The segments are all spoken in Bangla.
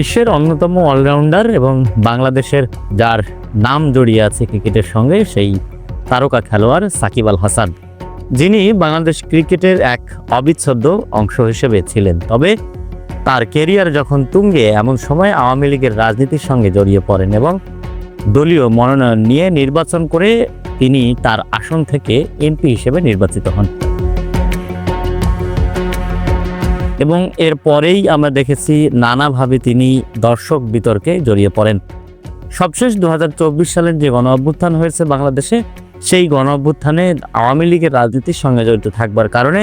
বিশ্বের অন্যতম অলরাউন্ডার এবং বাংলাদেশের যার নাম জড়িয়ে আছে ক্রিকেটের সঙ্গে, সেই তারকা খেলোয়াড় সাকিব আল হাসান। যিনি বাংলাদেশ ক্রিকেটের এক অবিচ্ছেদ্য অংশ হিসেবে ছিলেন। তবে তার কেরিয়ার যখন তুঙ্গে, এমন সময় আওয়ামী লীগের রাজনীতির সঙ্গে জড়িয়ে পড়েন এবং দলীয় মনোনয়ন নিয়ে নির্বাচন করে তিনি তার আসন থেকে এমপি হিসেবে নির্বাচিত হন। এবং এর পরেই আমরা দেখেছি নানাভাবে তিনি দর্শক বিতর্কে জড়িয়ে পড়েন। সবশেষ দু হাজার চব্বিশ সালের যে গণ অভ্যুত্থান হয়েছে বাংলাদেশে, সেই গণ অভ্যুত্থানে আওয়ামী লীগের রাজনীতির সঙ্গে জড়িত থাকবার কারণে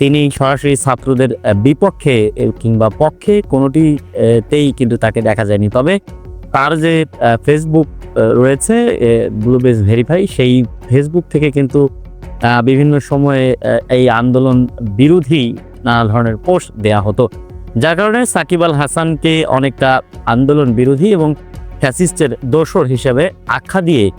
তিনি সরাসরি ছাত্রদের বিপক্ষে কিংবা পক্ষে কোনোটিতেই কিন্তু তাকে দেখা যায়নি। তবে তার যে ফেসবুক রয়েছে ব্লু বেস ভেরিফাই সেই ফেসবুক থেকে কিন্তু বিভিন্ন সময়ে এই আন্দোলন বিরোধী নানা ধরনের পোস্ট দেয়া হতো। যার কারণে সাকিব আল হাসানকে অনেকটা আন্দোলন বিরোধী এবং ফ্যাসিস্টের দোসর হিসেবে আখ্যা দিয়ে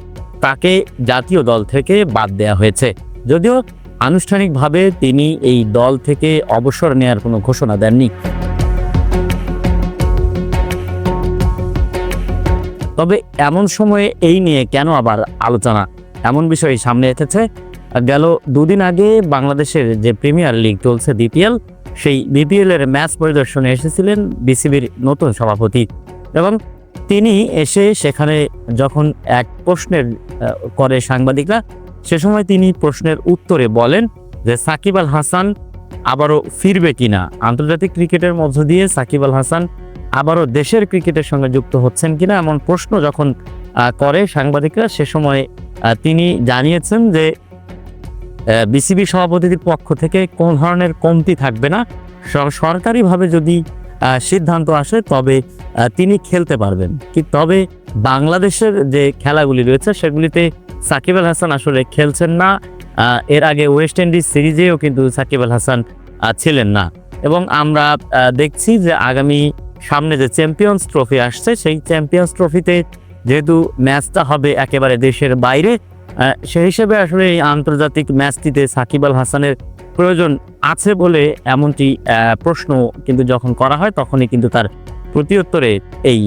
তাকে জাতীয় দল থেকে বাদ দেয়া হয়েছে। যদিও আনুষ্ঠানিকভাবে তিনি এই দল থেকে অবসর নেয়ার কোনো ঘোষণা দেননি। তবে এমন সময়ে এই নিয়ে কেন আবার আলোচনা? এমন বিষয় সামনে এসেছে। গেল দুদিন আগে বাংলাদেশের যে প্রিমিয়ার লিগ চলছে বিপিএল সেই বিপিএল এর ম্যাচ পরিদর্শনে এসেছিলেন বিসিবির নতুন সভাপতি। এবং তিনি এসে সেখানে যখন এক প্রশ্নের করে সাংবাদিকরা, সে সময় তিনি প্রশ্নের উত্তরে বলেন যে সাকিব আল হাসান আবারও ফিরবে কিনা। আন্তর্জাতিক ক্রিকেটের মধ্য দিয়ে সাকিব আল হাসান আবারও দেশের ক্রিকেটের সঙ্গে যুক্ত হচ্ছেন কিনা, এমন প্রশ্ন যখন করে সাংবাদিকরা, সে সময় তিনি জানিয়েছেন যে বিসিবি সভাপতির পক্ষ থেকে কোন ধরনের কমতি থাকবে না। সরকারিভাবে যদি সিদ্ধান্ত আসে, তবে তিনি খেলতে পারবেন। কি তবে বাংলাদেশের যে খেলাগুলি রয়েছে, সেগুলিতে সাকিব আল হাসান আসলে খেলছেন না। এর আগে ওয়েস্ট ইন্ডিজ সিরিজেও কিন্তু সাকিব আল হাসান ছিলেন না। এবং আমরা দেখছি যে আগামী সামনে যে চ্যাম্পিয়ন্স ট্রফি আসছে, সেই চ্যাম্পিয়ন্স ট্রফিতে যেহেতু ম্যাচটা হবে একেবারে দেশের বাইরে সেই হিসেবে আসলে এই আন্তর্জাতিক ম্যাচটিতে সাকিব আল হাসানের প্রয়োজন আছে বলে এমনটি প্রশ্ন কিন্তু যখন করা হয় তখনই কিন্তু তার প্রত্যুত্তরে এই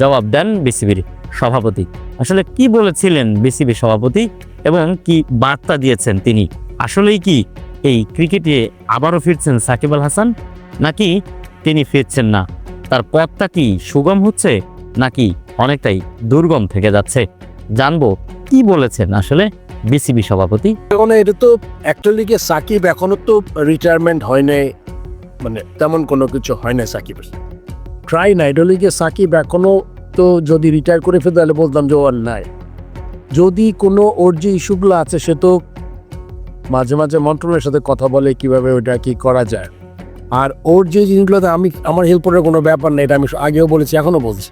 জবাব দেন বিসিবির সভাপতি। আসলে কি বলেছিলেন বিসিবি সভাপতি এবং কি বার্তা দিয়েছেন তিনি? আসলেই কি এই ক্রিকেটে আবারও ফিরছেন সাকিব আল হাসান, নাকি তিনি ফিরছেন না? তার পথটা কি সুগম হচ্ছে, নাকি অনেকটাই দুর্গম থেকে যাচ্ছে? জানব কি বলেছেন আসলে বিসিবি সভাপতি? এখন এটা তো একটা লিগে সাকিব এখনও তো রিটায়ারমেন্ট হয় নাই। মানে তেমন কোনো কিছু হয় না সাকিবের। ট্রাই না, এটা লিগে সাকিব এখনও তো যদি রিটায়ার করে ফেলে, তাহলে বলতাম যে ওর নাই। যদি কোনো ওর যে ইস্যুগুলো আছে, সে তো মাঝে মাঝে মন্ত্রণের সাথে কথা বলে কীভাবে ওটা কি করা যায়। আর ওর যে জিনিসগুলোতে আমি, আমার হেল্প করার কোনো ব্যাপার নেই, এটা আমি আগেও বলেছি এখনও বলছি।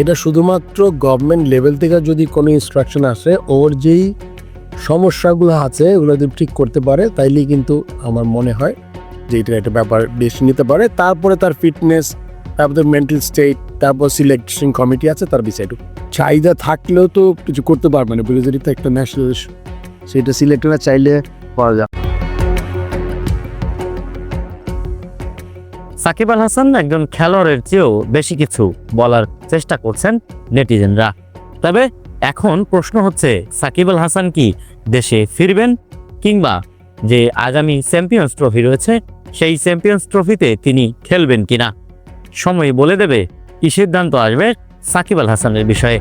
এটা শুধুমাত্র গভর্নমেন্ট লেভেল থেকে যদি কোনো ইনস্ট্রাকশন আসে, ওর যেই সমস্যাগুলো আছে, ওগুলো যদি ঠিক করতে পারে, তাইলেই কিন্তু আমার মনে হয় যে এটা একটা ব্যাপার বেশি নিতে পারে। তারপরে তার ফিটনেস তারপরে মেন্টাল স্টেট তারপর সিলেকশন কমিটি আছে, তার বিষয় চাহিদা থাকলেও তো কিছু করতে পারবে না। বিকজ একটা ন্যাশনাল সেটা সিলেক্ট না, চাইলে পাওয়া যায় সাকিব আল হাসান একজন খেলোয়াড়ের চেয়েও বেশি কিছু বলার চেষ্টা করছেন নেটিজেনরা। তবে এখন প্রশ্ন হচ্ছে, সাকিব আল হাসান কি দেশে ফিরবেন কিংবা যে আগামী চ্যাম্পিয়ন্স ট্রফি রয়েছে, সেই চ্যাম্পিয়ন্স ট্রফিতে তিনি খেলবেন কিনা? সময় বলে দেবে কি সিদ্ধান্ত আসবে সাকিব আল হাসানের বিষয়ে।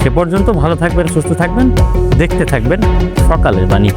সে পর্যন্ত ভালো থাকবেন, সুস্থ থাকবেন, দেখতে থাকবেন সকালের বাণী।